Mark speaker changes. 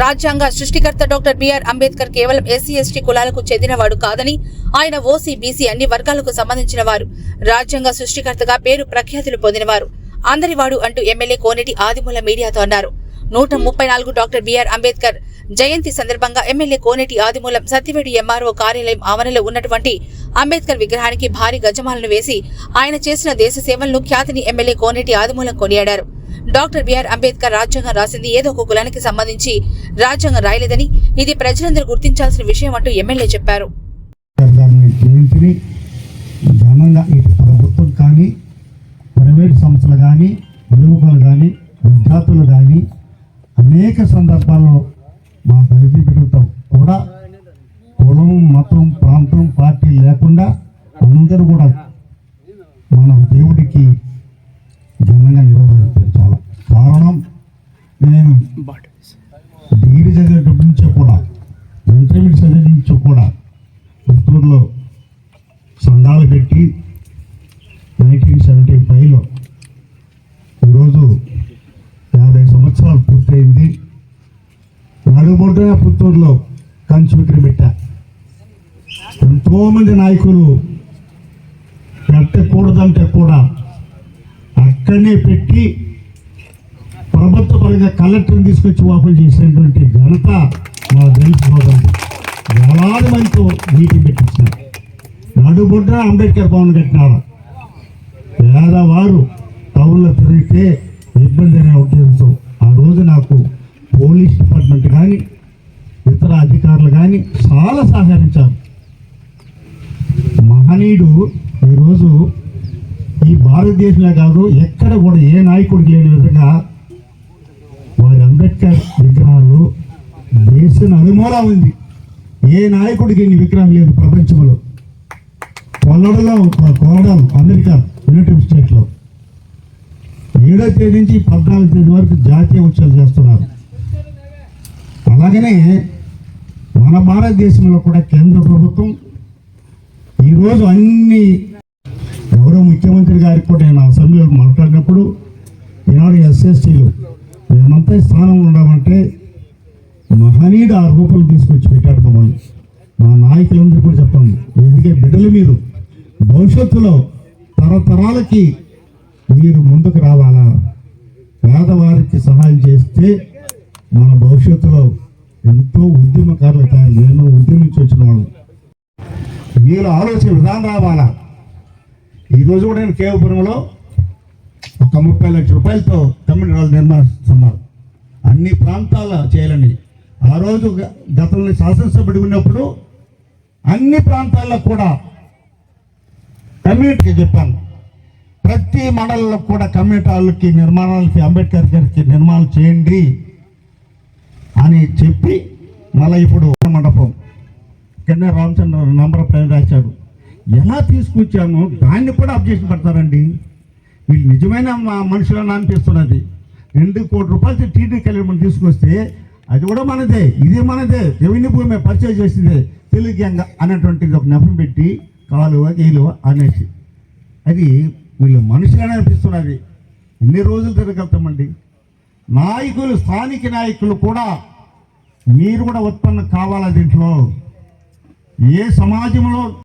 Speaker 1: రాజ్యాంగ సృష్టికర్త doctor BR Ambedkar కేవలం ఎస్సీ ఎస్టీ కులాలకు చెందినవాడు కాదని ఆయన ఓసీ బీసీ అన్ని వర్గాలకు సంబంధించిన వారు. రాజ్యాంగ సృష్టికర్తగా పేరు ప్రఖ్యాతులు పొందినవారు. అందరివాడు అంటూ ఎమ్మెల్యే కోనేటి ఆదిమూల మీడియాతో అన్నారు. నూట ముప్పై నాలుగు డాక్టర్ బిఆర్ అంబేద్కర్ జయంతి సందర్భంగా ఎమ్మెల్యే కోనేటి ఆదిమూలం సత్యవేడి ఎంఆర్ఓ కార్యాలయం ఆవరణలో ఉన్నటువంటి అంబేద్కర్ విగ్రహానికి భారీ గజమాలను వేసి ఆయన చేసిన దేశ సేవలను ఖ్యాతిని ఎమ్మెల్యే కోనేటి ఆదిమూలం కొనియాడారు. డాక్టర్ బిఆర్ అంబేద్కర్ రాజ్యాంగం రాసింది ఏదో ఒక కులానికి సంబంధించి రాజ్యాంగం రాయలేదని ఇది ప్రజలందరూ గుర్తించాల్సిన విషయం అంటూ ఎమ్మెల్యే చెప్పారు.
Speaker 2: ఘనంగా ఇటు ప్రభుత్వం కానీ ప్రైవేట్ సంస్థలు కానీ యువకులు కానీ విద్యార్థులు కానీ అనేక సందర్భాల్లో మా దళిత బిడ్డలతో కూడా కులం మతం ప్రాంతం పార్టీ లేకుండా అందరూ కూడా మన దేవుడికి నేను డిగ్రీ చదివేటప్పటి నుంచి కూడా ఇంటర్మీడియట్ చదివే నుంచి కూడా పుత్తూరులో సంఘాలు పెట్టి నైన్టీన్ సెవెంటీ ఫైవ్లో ఈరోజు యాభై సంవత్సరాలు పూర్తయింది. నడుబొడ్డున పుత్తూరులో కంచు విక్రయ పెట్టా ఎంతోమంది నాయకులు పెట్టకూడదంటే కూడా అక్కడనే పెట్టి ప్రభుత్వ పరంగా కలెక్టర్ని తీసుకొచ్చి ఓపెన్ చేసినటువంటి ఘనత మా దళిత సోదరులు. వేలాది మందితో మీటింగ్ పెట్టించారు. నడుబుడ్డ అంబేద్కర్ భవన్ కట్టినారు. పేదవారు టౌన్లో తిరిగితే ఇబ్బంది అనే ఉద్దేశంతో ఆ రోజు నాకు పోలీస్ డిపార్ట్మెంట్ కానీ ఇతర అధికారులు కానీ చాలా సహకరించారు. మహనీయుడు ఈరోజు ఈ భారతదేశంలో కాదు ఎక్కడ కూడా ఏ నాయకుడికి లేని విధంగా అంబేద్కర్ విగ్రహాలు దేశం అనుమూల ఉంది. ఏ నాయకుడికి ఇన్ని విగ్రహం లేదు ప్రపంచంలో. కొల్లడలో కోవడం అమెరికా యునైటెడ్ స్టేట్లో ఏడో తేదీ నుంచి పద్నాలుగు తేదీ వరకు జాతీయ ఉత్సవాలు చేస్తున్నారు. అలాగనే మన భారతదేశంలో కూడా కేంద్ర ప్రభుత్వం ఈరోజు అన్ని గౌరవ ముఖ్యమంత్రి గారికి కూడా నేను అసెంబ్లీలో మాట్లాడినప్పుడు ఈనాడు ఎస్ఎస్టీలు మేమంతా స్థానం ఉండమంటే మహనీయుడు ఆ రూపాయలు తీసుకొచ్చి పెట్టాడు మమ్మల్ని. మా నాయకులందరూ కూడా చెప్పండి. ఎందుకే బిడ్డలు మీరు? భవిష్యత్తులో తరతరాలకి మీరు ముందుకు రావాలా? పేదవారికి సహాయం చేస్తే మన భవిష్యత్తులో ఎంతో ఉద్యమకారులు తయారు నేను ఉద్యమించి వచ్చిన వాళ్ళు. మీరు ఆలోచన విధానం రావాలా? ఈరోజు కూడా నేను కేవపురంలో ఒక ముప్పై లక్షల రూపాయలతో కమ్యూనిటీ నిర్మాణిస్తున్నారు ప్రాంతాల చేయాలని. ఆ రోజు గతంలో శాసనసభ్యుడు ఉన్నప్పుడు అన్ని ప్రాంతాల్లో కూడా కమ్యూనిటీకి చెప్పాను. ప్రతి మండలంలో కూడా కమ్యూనిటీ వాళ్ళకి నిర్మాణాలకి అంబేద్కర్ గారికి నిర్మాణం చేయండి అని చెప్పి మళ్ళీ ఇప్పుడు మండపం కింద రామచంద్ర నంబర్ ప్రైమ్ రాశాడు ఎలా తీసుకొచ్చామో దాన్ని కూడా అబ్జెక్షన్ పడతారండి. వీళ్ళు నిజమైన మా- మనుషులని అనిపిస్తున్నది. రెండు కోటి రూపాయలు టీడీ కళ్యాణం తీసుకొస్తే అది కూడా మనదే ఇది మనదే రెవెన్యూ భూమి పర్చేజ్ చేసిందే తెలుగు గ్యాంగ్ అనేటువంటిది ఒక నెపం పెట్టి కాలువ గీలువ అనేసి. అది వీళ్ళు మనుషులనే అనిపిస్తున్నది. ఎన్ని రోజులు తిరగలుగుతామండి? నాయకులు స్థానిక నాయకులు కూడా మీరు కూడా ఉత్పన్నం కావాలా దీంట్లో? ఏ సమాజంలో